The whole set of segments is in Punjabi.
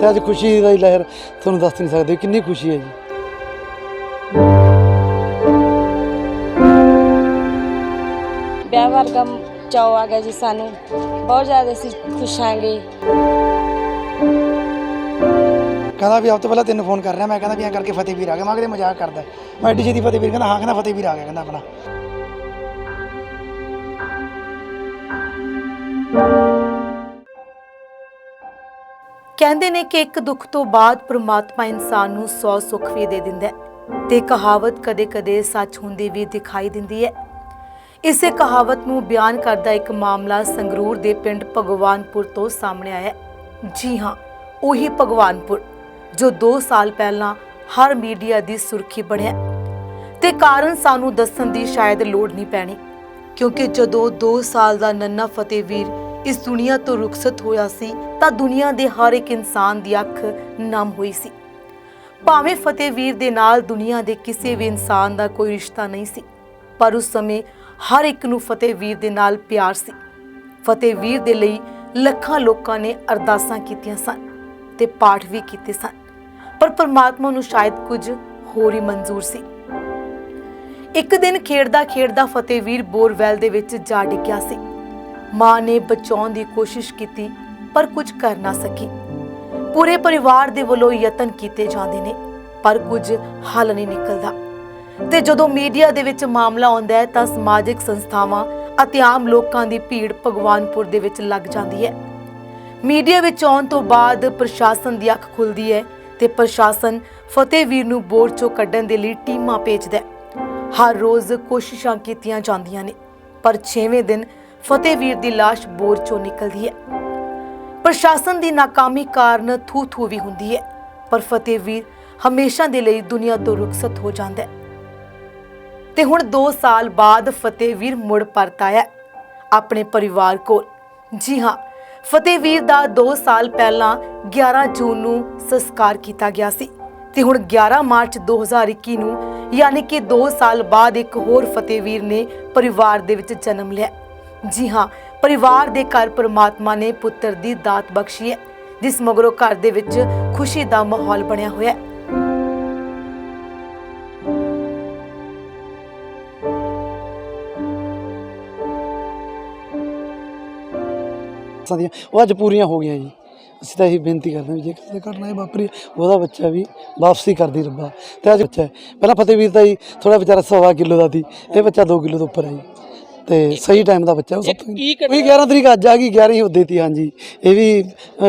ਤੇ ਅੱਜ ਖੁਸ਼ੀ ਦਾ ਹੀ ਲਹਿਰ ਤੁਹਾਨੂੰ ਦੱਸ ਨਹੀਂ ਸਕਦੇ ਕਿੰਨੀ ਖੁਸ਼ੀ ਹੈ ਜੀ। ਵਿਆਹ ਵਰਗਾ ਚਾਅ ਆ ਗਿਆ ਜੀ ਸਾਨੂੰ। ਬਹੁਤ ਜ਼ਿਆਦਾ ਅਸੀਂ ਖੁਸ਼ ਹਾਂਗੇ। ਕਹਿੰਦਾ ਵੀ ਹਫ਼ਤੇ ਤੋਂ ਪਹਿਲਾਂ ਤੈਨੂੰ ਫੋਨ ਕਰ ਰਿਹਾ ਮੈਂ ਕਹਿੰਦਾ ਵੀ ਐਂ ਕਰਕੇ ਫਤਿਹ ਵੀਰ ਆ ਗਿਆ। ਮੈਂ ਕਿਹਾ ਮਜ਼ਾਕ ਕਰਦਾ ਮੈਂ ਐਡੀ ਛੇਤੀ ਫਤਿਹ ਵੀਰ ਕਹਿੰਦਾ ਹਾਂ ਕਹਿੰਦਾ ਫਤਿਹ ਵੀਰ ਆ ਗਿਆ ਕਹਿੰਦਾ ਆਪਣਾ। ਕਹਿੰਦੇ ਨੇ ਕਿ ਇੱਕ ਦੁੱਖ ਤੋਂ ਬਾਅਦ ਪ੍ਰਮਾਤਮਾ ਇਨਸਾਨ ਨੂੰ 100 ਸੁੱਖ ਵੀ ਦੇ ਦਿੰਦਾ ਹੈ ਤੇ ਕਹਾਵਤ ਕਦੇ-ਕਦੇ ਸੱਚ ਹੁੰਦੀ ਵੀ ਦਿਖਾਈ ਦਿੰਦੀ ਹੈ। ਇਸੇ ਕਹਾਵਤ ਨੂੰ ਬਿਆਨ ਕਰਦਾ ਇੱਕ ਮਾਮਲਾ ਸੰਗਰੂਰ ਦੇ ਪਿੰਡ ਭਗਵਾਨਪੁਰ ਤੋਂ ਸਾਹਮਣੇ ਆਇਆ ਹੈ। ਜੀ ਹਾਂ, ਉਹੀ ਭਗਵਾਨਪੁਰ, ਜੋ 2 ਸਾਲ ਪਹਿਲਾਂ ਹਰ ਮੀਡੀਆ ਦੀ ਸੁਰਖੀ ਬਣਿਆ ਤੇ ਕਾਰਨ ਸਾਨੂੰ ਦੱਸਣ ਦੀ ਸ਼ਾਇਦ ਲੋੜ ਨਹੀਂ ਪੈਣੀ, ਕਿਉਂਕਿ ਜਦੋਂ 2 ਸਾਲ ਦਾ ਨੰਨਾ ਫਤਿਹਵੀਰ ਇਸ ਦੁਨੀਆ ਤੋਂ ਰੁਖਸਤ ਹੋਇਆ ਸੀ, ਤਾਂ ਦੁਨੀਆ ਦੇ ਹਰ ਇੱਕ ਇਨਸਾਨ ਦੀ ਅੱਖ ਨਮ ਹੋਈ ਸੀ। ਭਾਵੇਂ ਫਤਿਹਵੀਰ ਦੇ ਨਾਲ ਦੁਨੀਆ ਦੇ ਕਿਸੇ ਵੀ ਇਨਸਾਨ ਦਾ ਕੋਈ ਰਿਸ਼ਤਾ ਨਹੀਂ ਸੀ, ਪਰ ਉਸ ਸਮੇਂ ਹਰ ਇੱਕ ਨੂੰ ਫਤਿਹਵੀਰ ਦੇ ਨਾਲ ਪਿਆਰ ਸੀ। ਫਤਿਹਵੀਰ ਦੇ ਲਈ ਲੱਖਾਂ ਲੋਕਾਂ ਨੇ ਅਰਦਾਸਾਂ ਕੀਤੀਆਂ ਸਨ ਤੇ ਪਾਠ ਵੀ ਕੀਤੇ ਸਨ, ਪਰ ਪਰਮਾਤਮਾ ਨੂੰ ਸ਼ਾਇਦ ਕੁਝ ਹੋਰ ਹੀ ਮਨਜ਼ੂਰ ਸੀ। ਇੱਕ ਦਿਨ ਖੇਡਦਾ ਖੇਡਦਾ ਫਤਿਹਵੀਰ ਬੋਰਵੈਲ ਦੇ ਵਿੱਚ ਜਾ ਡਿੱਗਿਆ ਸੀ। ਮਾਂ ਨੇ ਬਚਾਉਣ ਦੀ ਕੋਸ਼ਿਸ਼ ਕੀਤੀ, ਪਰ ਕੁਝ ਕਰ ਨਾ ਸਕੀ। ਪੂਰੇ ਪਰਿਵਾਰ ਦੇ ਵੱਲੋਂ ਯਤਨ ਕੀਤੇ ਜਾਂਦੇ ਨੇ, ਪਰ ਕੁਝ ਹੱਲ ਨਹੀਂ ਨਿਕਲਦਾ। ਤੇ ਜਦੋਂ ਮੀਡੀਆ ਦੇ ਵਿੱਚ ਮਾਮਲਾ ਆਉਂਦਾ ਹੈ, ਤਾਂ ਸਮਾਜਿਕ ਸੰਸਥਾਵਾਂ ਅਤੇ ਆਮ ਲੋਕਾਂ ਦੀ ਭੀੜ ਭਗਵਾਨਪੁਰ ਦੇ ਵਿੱਚ ਲੱਗ ਜਾਂਦੀ ਹੈ। ਮੀਡੀਆ ਵਿੱਚ ਆਉਣ ਤੋਂ ਬਾਅਦ ਪ੍ਰਸ਼ਾਸਨ ਦੀ ਅੱਖ ਖੁੱਲਦੀ ਹੈ ਤੇ ਪ੍ਰਸ਼ਾਸਨ ਫਤਿਹਵੀਰ ਨੂੰ ਬੋਰ ਚੋਂ ਕੱਢਣ ਦੇ ਲਈ ਟੀਮਾਂ ਭੇਜਦਾ ਹੈ। ਹਰ ਰੋਜ਼ ਕੋਸ਼ਿਸ਼ਾਂ ਕੀਤੀਆਂ ਜਾਂਦੀਆਂ ਨੇ, ਪਰ 6ਵੇਂ ਦਿਨ ਫਤਿਹਵੀਰ ਦੀ ਲਾਸ਼ ਬੋਰ ਚੋਂ ਨਿਕਲਦੀ ਹੈ। ਪ੍ਰਸ਼ਾਸਨ ਦੀ ਨਾਕਾਮੀ ਕਾਰਨ ਥੂ ਥੂ ਵੀ ਹੁੰਦੀ ਹੈ, ਪਰ ਫਤਿਹਵੀਰ ਹਮੇਸ਼ਾ ਦੇ ਲਈ ਦੁਨੀਆ ਤੋਂ ਰੁਖਸਤ ਹੋ ਜਾਂਦਾ ਹੈ। ਤੇ ਹੁਣ 2 ਸਾਲ ਬਾਅਦ ਫਤਿਹਵੀਰ ਮੁੜ ਪਰਤ ਆਇਆ ਆਪਣੇ ਪਰਿਵਾਰ ਕੋਲ। ਜੀ ਹਾਂ ਫਤਿਹਵੀਰ ਦਾ 2 ਸਾਲ ਪਹਿਲਾਂ 11 ਜੂਨ ਨੂੰ ਸੰਸਕਾਰ ਕੀਤਾ ਗਿਆ ਸੀ ਤੇ ਹੁਣ 11 ਮਾਰਚ 2021 ਨੂੰ ਯਾਨੀ ਕਿ 2 ਸਾਲ ਬਾਅਦ ਇੱਕ ਹੋਰ ਫਤਿਹਵੀਰ ਨੇ ਪਰਿਵਾਰ ਦੇ ਵਿੱਚ ਜਨਮ ਲਿਆ ਜੀ ਹਾਂ, ਪਰਿਵਾਰ ਦੇ ਘਰ ਪ੍ਰਮਾਤਮਾ ਨੇ ਪੁੱਤਰ ਦੀ ਦਾਤ ਬਖਸ਼ੀ ਹੈ, ਜਿਸ ਮਗਰੋਂ ਘਰ ਦੇ ਵਿੱਚ ਖੁਸ਼ੀ ਦਾ ਮਾਹੌਲ ਬਣਿਆ ਹੋਇਆ ਹੈ। ਸਾਡੀਆਂ ਉਹ ਅੱਜ ਪੂਰੀਆਂ ਹੋ ਗਈਆਂ ਜੀ। ਅਸੀਂ ਤਾਂ ਇਹੀ ਬੇਨਤੀ ਕਰਦੇ ਹਾਂ ਵੀ ਜੇ ਕਿਸੇ ਘਟਨਾ ਇਹ ਵਾਪਰੀ ਉਹਦਾ ਬੱਚਾ ਵੀ ਵਾਪਸੀ ਕਰਦੀ ਰੱਬਾ। ਤੇ ਅੱਜ ਬੱਚਾ ਹੈ। ਪਹਿਲਾਂ ਫਤਿਹਵੀਰ ਦਾ ਜੀ ਥੋੜਾ ਵਿਚਾਰਾ ਸਵਾ ਕਿਲੋ ਦਾ ਸੀ ਇਹ ਬੱਚਾ 2 ਕਿਲੋ ਤੋਂ ਉੱਪਰ ਹੈ ਜੀ। ਤੇ ਸਹੀ ਟਾਈਮ ਦਾ ਬੱਚਾ ਉਹ ਸਭ ਤੋਂ ਉਹੀ 11 ਤਰੀਕ ਅੱਜ ਆ ਗਈ 11 ਹੀ ਉਹਦੇ ਤੀ ਹਾਂਜੀ। ਇਹ ਵੀ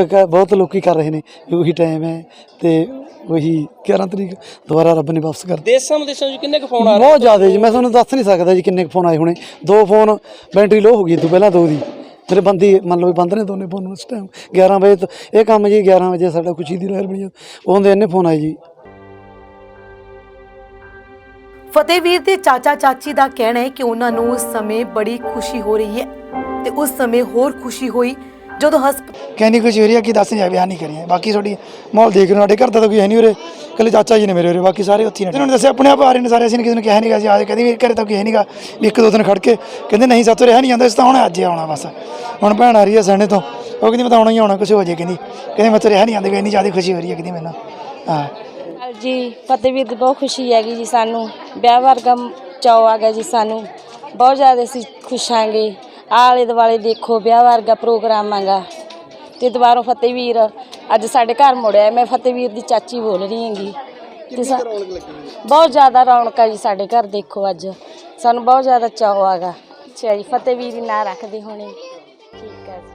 ਕ- ਬਹੁਤ ਲੋਕੀ ਕਰ ਰਹੇ ਨੇ ਵੀ ਉਹੀ ਟਾਈਮ ਹੈ ਤੇ ਉਹੀ 11 ਤਰੀਕ ਦੁਬਾਰਾ ਰੱਬ ਨੇ ਵਾਪਸ ਕਰ ਦੇਸ਼ਾਂ ਵਿਦੇਸ਼ਾਂ 'ਚ ਕਿੰਨੇ ਕੁ ਫੋਨ ਆ ਰਹੇ ਬਹੁਤ ਜ਼ਿਆਦਾ ਜੀ ਮੈਂ ਤੁਹਾਨੂੰ ਦੱਸ ਨਹੀਂ ਸਕਦਾ ਜੀ ਕਿੰਨੇ ਕੁ ਫੋਨ ਆਏ ਹੋਣੇ। ਦੋ ਫੋਨ ਬੈਟਰੀ ਲੋ ਹੋ ਗਈ ਤੂੰ ਪਹਿਲਾਂ ਦੋ ਦੀ। ਮੇਰੇ ਮੰਨ ਲਓ ਵੀ ਬੰਦ ਨੇ ਦੋਨੇ ਫੋਨ ਉਸ ਟਾਈਮ 11 ਵਜੇ ਤੋਂ, ਇਹ ਕੰਮ ਜੀ 11 ਵਜੇ ਸਾਡਾ ਖੁਸ਼ੀ ਦੀ ਲਹਿਰ ਬਣੀ ਉਹ ਹੁੰਦੇ ਫੋਨ ਆਏ ਜੀ। ਫਤਿਹਵੀਰ ਦੇ ਚਾਚਾ ਚਾਚੀ ਦਾ ਕਹਿਣਾ ਹੈ ਕਿ ਉਹਨਾਂ ਨੂੰ ਉਸ ਸਮੇਂ ਬੜੀ ਖੁਸ਼ੀ ਹੋ ਰਹੀ ਹੈ ਤੇ ਉਸ ਸਮੇਂ ਹੋਰ ਖੁਸ਼ੀ ਹੋਈ ਜਦੋਂ ਹਸਪ ਕਹਿੰਦੀ ਰਹੀ ਹੈ ਕਿ ਦੱਸ ਨਹੀਂ ਵਿਆਹ ਨਹੀਂ ਕਰੀਏ। ਬਾਕੀ ਤੁਹਾਡੀ ਮਾਹੌਲ ਦੇਖ ਰਹੇ ਸਾਡੇ ਘਰ ਦਾ ਤਾਂ ਕੋਈ ਹੈ ਨਹੀਂ ਉਰੇ ਕੱਲੇ ਚਾਚਾ ਜੀ ਨੇ ਮੇਰੇ ਉਰੇ ਬਾਕੀ ਸਾਰੇ ਉੱਥੇ ਨੇ। ਇਹਨਾਂ ਨੇ ਦੱਸਿਆ ਆਪਣੇ ਆਪ ਆ ਰਹੇ ਨੇ ਸਾਰੇ ਅਸੀਂ ਕਿਸੇ ਨੂੰ ਕਿਹਾ ਨਹੀਂਗਾ ਸੀ ਆਜ ਕਹਿੰਦੀ ਵੀ ਘਰੇ ਤਾਂ ਕੋਈ ਹੈ ਨਹੀਂਗਾ ਵੀ ਇੱਕ ਦੋ ਦਿਨ ਖੜ ਕੇ ਕਹਿੰਦੇ ਨਹੀਂ ਸਾਤੋਂ ਰਿਹਾ ਨਹੀਂ ਜਾਂਦਾ ਇਸ ਤਾਂ ਹੁਣ ਅੱਜ ਹੀ ਆਉਣਾ ਬਸ। ਹੁਣ ਭੈਣ ਆ ਰਹੀ ਹੈ ਸੈਣੇ ਤੋਂ। ਉਹ ਕਹਿੰਦੀ ਮੈਂ ਤਾਂ ਆਉਣਾ ਹੀ ਆਉਣਾ ਕੁਛ ਹੋ ਜੇ ਕਹਿੰਦੀ। ਕਹਿੰਦੀ ਮੈਂ ਤਾਂ ਰਿਹਾ ਨਹੀਂ ਜਾਂਦਾ ਇੰਨੀ ਜ਼ਿਆਦਾ ਖੁਸ਼ੀ ਹੋ ਰਹੀ ਹੈ ਕਹਿੰਦੀ ਮੈਨੂੰ। ਹਾਂ। ਜੀ ਫਤਿਹਵੀਰ ਦੀ ਬਹੁਤ ਖੁਸ਼ੀ ਹੈਗੀ ਜੀ ਸਾਨੂੰ। ਵਿਆਹ ਵਰਗਾ ਚਾਅ ਆ ਗਿਆ ਜੀ ਸਾਨੂੰ। ਬਹੁਤ ਜ਼ਿਆਦਾ ਅਸੀਂ ਖੁਸ਼ ਹਾਂਗੇ। ਆਲੇ ਦੁਆਲੇ ਦੇਖੋ ਵਿਆਹ ਵਰਗਾ ਪ੍ਰੋਗਰਾਮ ਆਗਾ ਤੇ ਦੁਬਾਰਾ ਫਤਿਹਵੀਰ ਅੱਜ ਸਾਡੇ ਘਰ ਮੁੜਿਆ ਮੈਂ ਫਤਿਹਵੀਰ ਦੀ ਚਾਚੀ ਬੋਲ ਰਹੀ ਹਾਂਗੀ। ਤੇ ਸਾ- ਬਹੁਤ ਜ਼ਿਆਦਾ ਰੌਣਕ ਆ ਜੀ ਸਾਡੇ ਘਰ ਦੇਖੋ ਅੱਜ। ਸਾਨੂੰ ਬਹੁਤ ਜ਼ਿਆਦਾ ਚਾਅ ਆਗਾ ਅੱਛਾ ਜੀ ਫਤਿਹਵੀਰ ਹੀ ਨਾਂ ਰੱਖਦੇ ਹੋਣੇ। ਠੀਕ ਹੈ ਜੀ।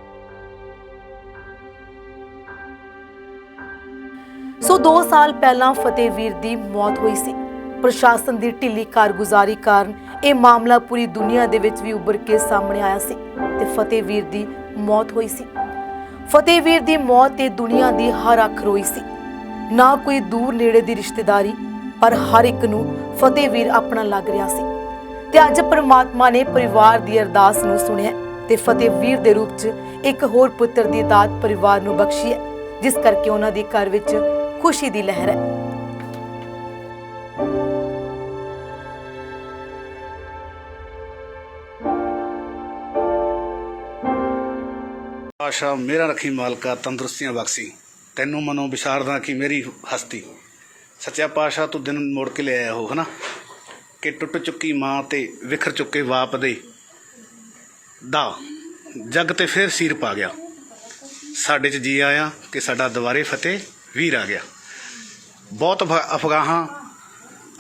ਸੋ 2 ਸਾਲ ਪਹਿਲਾਂ ਫਤਿਹਵੀਰ ਦੀ ਮੌਤ ਹੋਈ ਸੀ। ਪ੍ਰਸ਼ਾਸਨ ਦੀ ਢਿੱਲੀ ਕਾਰਗੁਜ਼ਾਰੀ ਕਾਰਨ ਇਹ ਮਾਮਲਾ ਪੂਰੀ ਦੁਨੀਆ ਦੇ ਵਿੱਚ ਵੀ ਉੱਭਰ ਕੇ ਸਾਹਮਣੇ ਆਇਆ ਸੀ ਤੇ ਫਤਿਹਵੀਰ ਦੀ ਮੌਤ ਹੋਈ ਸੀ। ਫਤਿਹਵੀਰ ਦੀ ਮੌਤ ਤੇ ਦੁਨੀਆ ਦੀ ਹਰ ਅੱਖ ਰੋਈ ਸੀ। ਨਾ ਕੋਈ ਦੂਰ ਨੇੜੇ ਦੀ ਰਿਸ਼ਤੇਦਾਰੀ, ਪਰ ਹਰ ਇੱਕ ਨੂੰ ਫਤਿਹਵੀਰ ਆਪਣਾ ਲੱਗ ਰਿਹਾ ਸੀ। ਤੇ ਅੱਜ ਪ੍ਰਮਾਤਮਾ ਨੇ ਪਰਿਵਾਰ ਦੀ ਅਰਦਾਸ ਨੂੰ ਸੁਣਿਆ ਤੇ ਫਤਿਹਵੀਰ ਦੇ ਰੂਪ 'ਚ ਇੱਕ ਹੋਰ ਪੁੱਤਰ ਦੀ ਦਾਤ ਪਰਿਵਾਰ ਨੂੰ ਬਖਸ਼ੀ ਹੈ, ਜਿਸ ਕਰਕੇ ਉਹਨਾਂ ਦੇ ਘਰ ਵਿੱਚ ਖੁਸ਼ੀ ਦੀ ਲਹਿਰ ਹੈ। ਆਸ਼ਾ, ਮੇਰਾ ਰੱਖੀ ਮਾਲਕਾ, ਤੰਦਰੁਸਤੀਆਂ ਬਖਸ਼ੀ। ਤੈਨੂੰ ਮਨੋਂ ਵਿਚਾਰਦਾ ਕਿ ਮੇਰੀ ਹਸਤੀ। ਸੱਚਾ ਪਾਸ਼ਾ ਤੂੰ ਦਿਨ ਮੋੜ ਕੇ ਲੈ ਆਇਆ ਹੋ, ਹਨਾ? ਕਿ ਟੁੱਟ ਚੁੱਕੀ ਮਾਂ ਤੇ ਵਿਖਰ ਚੁੱਕੇ ਬਾਪ ਦੇ ਦਾ ਜੱਗ ਤੇ ਫਿਰ ਸੀਰ ਪਾ ਗਿਆ। ਸਾਡੇ ਚ ਜੀ ਆਇਆ ਕਿ ਸਾਡਾ ਦੁਬਾਰੇ ਫਤਿਹ ਵੀਰ ਆ ਗਿਆ। ਬਹੁਤ ਅਫ- ਅਫਗਾਹਾਂ,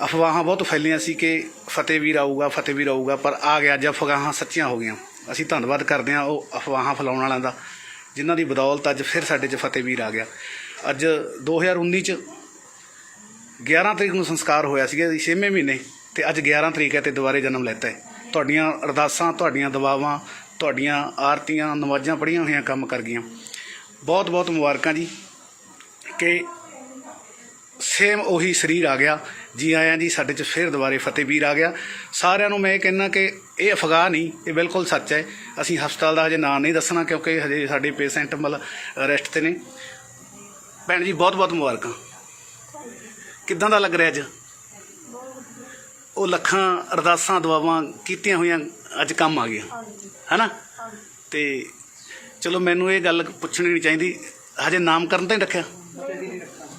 ਅਫਵਾਹਾਂ ਬਹੁਤ ਫੈਲੀਆਂ ਸੀ ਕਿ ਫਤਿਹ ਵੀਰ ਆਊਗਾ, ਫਤਿਹ ਵੀਰ ਆਊਗਾ, ਪਰ ਆ ਗਿਆ, ਅੱਜ ਅਫਗਾਹਾਂ ਸੱਚੀਆਂ ਹੋ ਗਈਆਂ। ਅਸੀਂ ਧੰਨਵਾਦ ਕਰਦੇ ਹਾਂ ਉਹ ਅਫਵਾਹਾਂ ਫੈਲਾਉਣ ਵਾਲਿਆਂ ਦਾ, ਜਿਨ੍ਹਾਂ ਦੀ ਬਦੌਲਤ ਅੱਜ ਫਿਰ ਸਾਡੇ 'ਚ ਫਤਿਹ ਵੀਰ ਆ ਗਿਆ। ਅੱਜ 2019 'ਚ 11 ਤਰੀਕ ਨੂੰ ਸੰਸਕਾਰ ਹੋਇਆ ਸੀਗਾ 6ਵੇਂ ਮਹੀਨੇ, ਤੇ ਅੱਜ 11 ਤਰੀਕ ਹੈ ਤੇ ਦੁਬਾਰੇ ਜਨਮ ਲੈਤਾ ਹੈ। ਤੁਹਾਡੀਆਂ ਅਰਦਾਸਾਂ, ਤੁਹਾਡੀਆਂ ਦੁਆਵਾਂ ਤੁਹਾਡੀਆਂ ਆਰਤੀਆਂ ਨਮਾਜ਼ਾਂ ਪੜੀਆਂ ਹੋਈਆਂ, ਕੰਮ ਕਰ ਗਈਆਂ। ਬਹੁਤ ਬਹੁਤ ਮੁਬਾਰਕਾਂ ਜੀ, ਕਿ ਸੇਮ ਉਹੀ ਸਰੀਰ ਆ ਗਿਆ। ਜੀ ਆਇਆਂ ਜੀ, ਸਾਡੇ ਚ ਫਿਰ ਦੁਬਾਰੇ ਫਤਿਹ ਵੀਰ ਆ ਗਿਆ। ਸਾਰਿਆਂ ਨੂੰ ਮੈਂ ਇਹ ਕਹਿਣਾ ਕਿ ਇਹ ਅਫਗਾਹ ਨਹੀਂ, ਇਹ ਬਿਲਕੁਲ ਸੱਚ ਹੈ। ਅਸੀਂ ਹਸਪਤਾਲ ਦਾ ਹਜੇ ਨਾਂ ਨਹੀਂ ਦੱਸਣਾ ਕਿਉਂਕਿ ਹਜੇ ਸਾਡੇ ਪੇਸ਼ੈਂਟ ਮਤਲਬ ਰੈਸਟ ਤੇ ਨੇ। ਭੈਣ ਜੀ ਬਹੁਤ ਬਹੁਤ ਮੁਬਾਰਕਾਂ। ਕਿੱਦਾਂ ਦਾ ਲੱਗ ਰਿਹਾ ਅੱਜ? ਉਹ ਲੱਖਾਂ ਅਰਦਾਸਾਂ, ਦੁਆਵਾਂ ਕੀਤੀਆਂ ਹੋਈਆਂ, ਅੱਜ ਕੰਮ ਆ ਗਿਆ। ਹੈਨਾ? ਤੇ ਚਲੋ, ਮੈਨੂੰ ਇਹ ਗੱਲ ਪੁੱਛਣੀ ਨਹੀਂ ਚਾਹੀਦੀ। ਹਜੇ ਨਾਮਕਰਨ ਤਾਂ ਹੀ ਰੱਖਿਆ?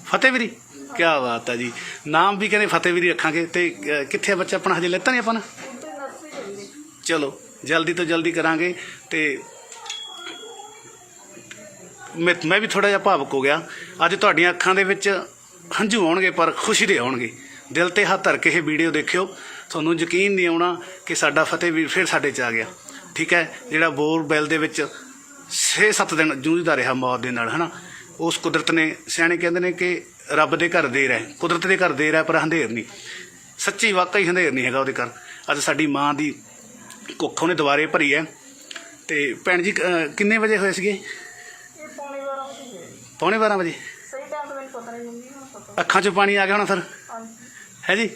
ਫਤਿਹ ਵੀਰੀ ਕੀ ਬਾਤ ਹੈ ਜੀ। ਨਾਮ ਵੀ ਕਹਿੰਦੇ ਫਤਿਹਵੀਰੀ ਰੱਖਾਂਗੇ। ਤੇ ਅਹ, ਕਿੱਥੇ ਆ ਬੱਚਾ ਆਪਣਾ? ਹਜੇ ਲੈਤਾ ਨਹੀਂ ਆਪਾਂ ਨੇ? ਚਲੋ ਜਲਦੀ ਤੋਂ ਜਲਦੀ ਕਰਾਂਗੇ। ਤੇ ਮੈਂ ਮੈਂ ਵੀ ਥੋੜਾ ਜਿਹਾ ਭਾਵੁਕ ਹੋ ਗਿਆ। ਅੱਜ ਤੁਹਾਡੀਆਂ ਅੱਖਾਂ ਦੇ ਵਿੱਚ ਹੰਝੂ ਆਉਣਗੇ ਪਰ ਖੁਸ਼ੀ ਦੇ ਆਉਣਗੇ। ਦਿਲ ਤੇ ਹੱਥ ਧਰ ਕੇ ਇਹ ਵੀਡੀਓ ਦੇਖਿਓ। ਤੁਹਾਨੂੰ ਯਕੀਨ ਨਹੀਂ ਆਉਣਾ ਕਿ ਸਾਡਾ ਫਤਿਹ ਵੀਰ ਫਿਰ ਸਾਡੇ ਚ ਆ ਗਿਆ। ਠੀਕ ਹੈ? ਜਿਹੜਾ ਬੋਰ ਬੈਲ ਦੇ ਵਿੱਚ 6-7 ਦਿਨ ਜੂਝਦਾ ਰਿਹਾ ਮੌਤ ਦੇ ਨਾਲ ਹਨਾ? ਉਸ ਕੁਦਰਤ ਨੇ ਸਿਆਣੇ ਕਹਿੰਦੇ ਨੇ ਕਿ ਰੱਬ ਦੇ ਘਰ ਦੇਰ ਹੈ ਕੁਦਰਤ ਦੇ ਘਰ ਦੇਰ ਹੈ ਪਰ ਹਨੇਰ ਨਹੀਂ। ਸੱਚੀ ਵਾਕਈ ਹਨੇਰ ਨਹੀਂ ਹੈਗਾ ਉਹਦੇ ਘਰ। ਅੱਜ ਸਾਡੀ ਮਾਂ ਦੀ ਕੁੱਖ ਉਹਨੇ ਦੁਬਾਰੇ ਭਰੀ ਹੈ। ਤੇ ਭੈਣ ਜੀ ਕਿੰਨੇ ਵਜੇ ਹੋਏ ਸੀਗੇ? ਪੌਣੇ 12 ਵਜੇ। ਅੱਖਾਂ 'ਚ ਪਾਣੀ ਆ ਗਿਆ ਹੋਣਾ ਸਰ ਹੈ ਜੀ?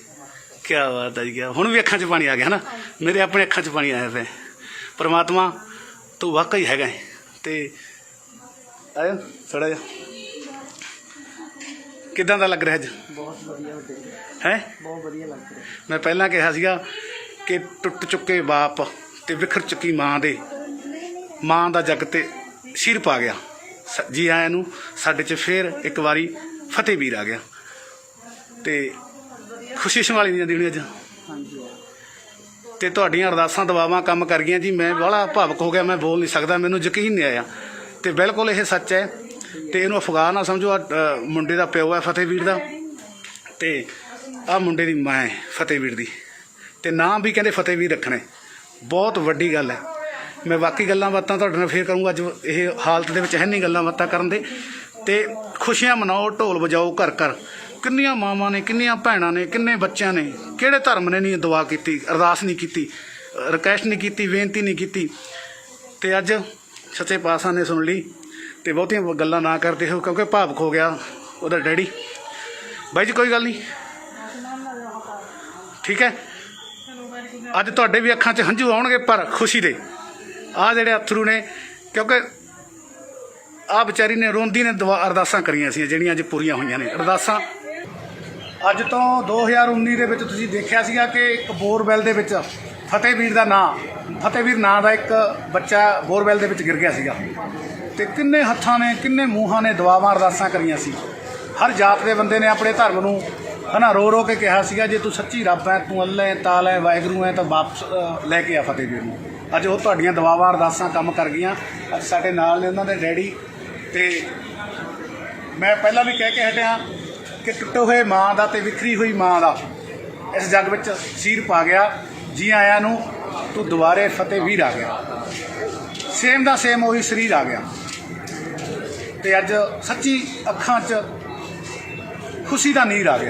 ਕੀ ਬਾਤ ਹੈ ਜੀ ਹੁਣ ਵੀ ਅੱਖਾਂ 'ਚ ਪਾਣੀ ਆ ਗਿਆ ਨਾ ਮੇਰੇ ਆਪਣੇ ਅੱਖਾਂ 'ਚ ਪਾਣੀ ਆਇਆ ਪਿਆ। ਪਰਮਾਤਮਾ ਤੂੰ ਵਾਕਈ ਹੈਗਾ ਹੈ। ਤੇ ਆਇਓ ਥੋੜਾ ਜਿਹਾ। ਕਿਦਾਂ ਦਾ ਲੱਗ ਰਿਹਾ ਅੱਜ? ਬਹੁਤ ਵਧੀਆ ਹੈ? ਬਹੁਤ ਵਧੀਆ ਲੱਗ ਰਿਹਾ। ਮੈਂ ਪਹਿਲਾਂ ਕਿਹਾ ਸੀਗਾ ਕਿ ਟੁੱਟ ਚੁੱਕੇ ਬਾਪ ਤੇ ਵਿਖਰ ਚੁੱਕੀ ਮਾਂ ਦੇ ਮਾਂ ਦਾ ਜੱਗ ਤੇ ਸਿਰ ਪਾ ਗਿਆ। ਜੀ ਆਇਆਂ ਨੂੰ ਸਾਡੇ 'ਚ ਫੇਰ ਇੱਕ ਵਾਰੀ ਫਤਿਹ ਵੀਰ ਆ ਗਿਆ। ਤੇ ਖੁਸ਼ੀ ਸੰਭਾਲੀ ਨਹੀਂ ਜਾਂਦੀ ਹੋਣੀ ਅੱਜ ਤੇ ਤੁਹਾਡੀਆਂ ਅਰਦਾਸਾਂ ਦੁਆਵਾਂ ਕੰਮ ਕਰ ਗਈਆਂ ਜੀ। ਮੈਂ ਬੜਾ ਭਾਵਕ ਹੋ ਗਿਆ ਮੈਂ ਬੋਲ ਨਹੀਂ ਸਕਦਾ ਮੈਨੂੰ ਯਕੀਨ ਨਹੀਂ ਆਇਆ। ਤੇ ਬਿਲਕੁਲ ਇਹ ਸੱਚ ਹੈ ਤੇ ਇਹਨੂੰ ਅਫਗਾਨ ਨਾ ਸਮਝੋ ਆਹ, ਮੁੰਡੇ ਦਾ ਪਿਓ ਹੈ ਫਤਿਹਵੀਰ ਦਾ। ਤੇ ਆ ਮੁੰਡੇ ਦੀ ਮਾਂ ਹੈ ਫਤਿਹਵੀਰ ਦੀ। ਤੇ ਨਾਮ ਵੀ ਕਹਿੰਦੇ ਫਤਿਹਵੀਰ ਰੱਖਣੇ। ਬਹੁਤ ਵੱਡੀ ਗੱਲ ਹੈ। ਮੈਂ ਬਾਕੀ ਗੱਲਾਂ ਬਾਤਾਂ ਤੁਹਾਡੇ ਨਾਲ ਫੇਰ ਕਰੂੰਗਾ। ਅੱਜ ਇਹ ਹਾਲਤ ਦੇ ਵਿੱਚ ਹੈ ਨਹੀਂ ਗੱਲਾਂ ਬਾਤਾਂ ਕਰਨ ਦੇ। ਤੇ ਖੁਸ਼ੀਆਂ ਮਨਾਓ ਢੋਲ ਵਜਾਓ ਘਰ ਘਰ। ਕਿੰਨੀਆਂ ਮਾਵਾਂ ਨੇ ਕਿੰਨੀਆਂ ਭੈਣਾਂ ਨੇ ਕਿੰਨੇ ਬੱਚਿਆਂ ਨੇ। ਕਿਹੜੇ ਧਰਮ ਨੇ ਨਹੀਂ ਦੁਆ ਕੀਤੀ ਅਰਦਾਸ ਨਹੀਂ ਕੀਤੀ ਰਿਕਵੈਸਟ ਨਹੀਂ ਕੀਤੀ ਬੇਨਤੀ ਨਹੀਂ ਕੀਤੀ। ਤੇ ਅੱਜ ਸੱਚੇ ਪਾਤਸ਼ਾਹ ਨੇ ਸੁਣ ਲਈ। ਤੇ ਬਹੁਤੀਆਂ ਗੱਲਾਂ ਨਾ ਕਰਦੇ ਹੋ, ਕਿਉਂਕਿ ਭਾਵਕ ਹੋ ਗਿਆ ਉਹਦਾ ਡੈਡੀ। ਬਾਈ ਜੀ, ਕੋਈ ਗੱਲ ਨਹੀਂ। ਠੀਕ ਹੈ? ਅੱਜ ਤੁਹਾਡੇ ਵੀ ਅੱਖਾਂ 'ਚ ਹੰਝੂ ਆਉਣਗੇ, ਪਰ ਖੁਸ਼ੀ ਦੇ। ਆ ਜਿਹੜੇ ਅਥਰੂ ਨੇ, ਕਿਉਂਕਿ ਆ ਵਿਚਾਰੀ ਨੇ, ਰੋਂਦੀ ਨੇ ਦੁਆ ਅਰਦਾਸਾਂ ਕਰੀਆਂ ਸੀ, ਜਿਹੜੀਆਂ ਅੱਜ ਪੂਰੀਆਂ ਹੋਈਆਂ ਨੇ। ਅਰਦਾਸਾਂ। ਅੱਜ ਤੋਂ 2019 ਦੇ ਵਿੱਚ ਤੁਸੀਂ ਦੇਖਿਆ ਸੀਗਾ ਕਿ ਇੱਕ ਬੋਰਵੈਲ ਦੇ ਵਿੱਚ ਫਤਿਹਵੀਰ ਦਾ ਨਾਂ, ਫਤਿਹਵੀਰ ਨਾਂ ਦਾ ਇੱਕ ਬੱਚਾ ਬੋਰਵੈਲ ਦੇ ਵਿੱਚ ਗਿਰ ਗਿਆ ਸੀਗਾ। ਤੇ ਕਿੰਨੇ ਹੱਥਾਂ ਨੇ, ਕਿੰਨੇ ਮੂੰਹਾਂ ਨੇ ਦੁਆਵਾਂ ਅਰਦਾਸਾਂ ਕਰੀਆਂ ਸੀ। ਹਰ ਜਾਤ ਦੇ ਬੰਦੇ ਨੇ ਆਪਣੇ ਧਰਮ ਨੂੰ, ਹਨਾ, ਰੋ ਰੋ ਕੇ ਕਿਹਾ ਸੀਗਾ, ਜੇ ਤੂੰ ਸੱਚੀ ਰੱਬ ਹੈ ਤੂੰ ਅੱਲਾ ਹੈ ਤਾਲਾ ਹੈ ਵਾਹਿਗੁਰੂ ਹੈ ਤਾਂ ਵਾਪਸ ਲੈ ਕੇ ਆ ਫਤਿਹਵੀਰ ਨੂੰ। ਅੱਜ ਉਹ ਤੁਹਾਡੀਆਂ ਦੁਆਵਾਂ ਅਰਦਾਸਾਂ ਕੰਮ ਕਰ ਗਈਆਂ। ਅੱਜ ਸਾਡੇ ਨਾਲ ਨੇ ਉਹਨਾਂ ਦੇ ਡੈਡੀ। ਤੇ ਮੈਂ ਪਹਿਲਾਂ ਵੀ ਕਹਿ ਕੇ ਹਟਿਆ ਕਿ ਟੁੱਟੇ ਹੋਏ ਮਾਂ ਦਾ ਤੇ ਵਿਖਰੀ ਹੋਈ ਮਾਂ ਦਾ ਇਸ ਜੱਗ ਵਿੱਚ ਸੀਰ ਪਾ ਗਿਆ। ਜੀ ਆਇਆਂ ਨੂੰ ਤੂੰ ਦੁਬਾਰੇ ਫਤਿਹ ਵੀਰ ਆ ਗਿਆ। ਸੇਮ ਦਾ ਸੇਮ ਉਹੀ ਸਰੀਰ ਆ ਗਿਆ। ਤੇ ਅੱਜ ਸੱਚੀ ਅੱਖਾਂ 'ਚ ਖੁਸ਼ੀ ਦਾ ਨੀਰ ਆ ਗਿਆ।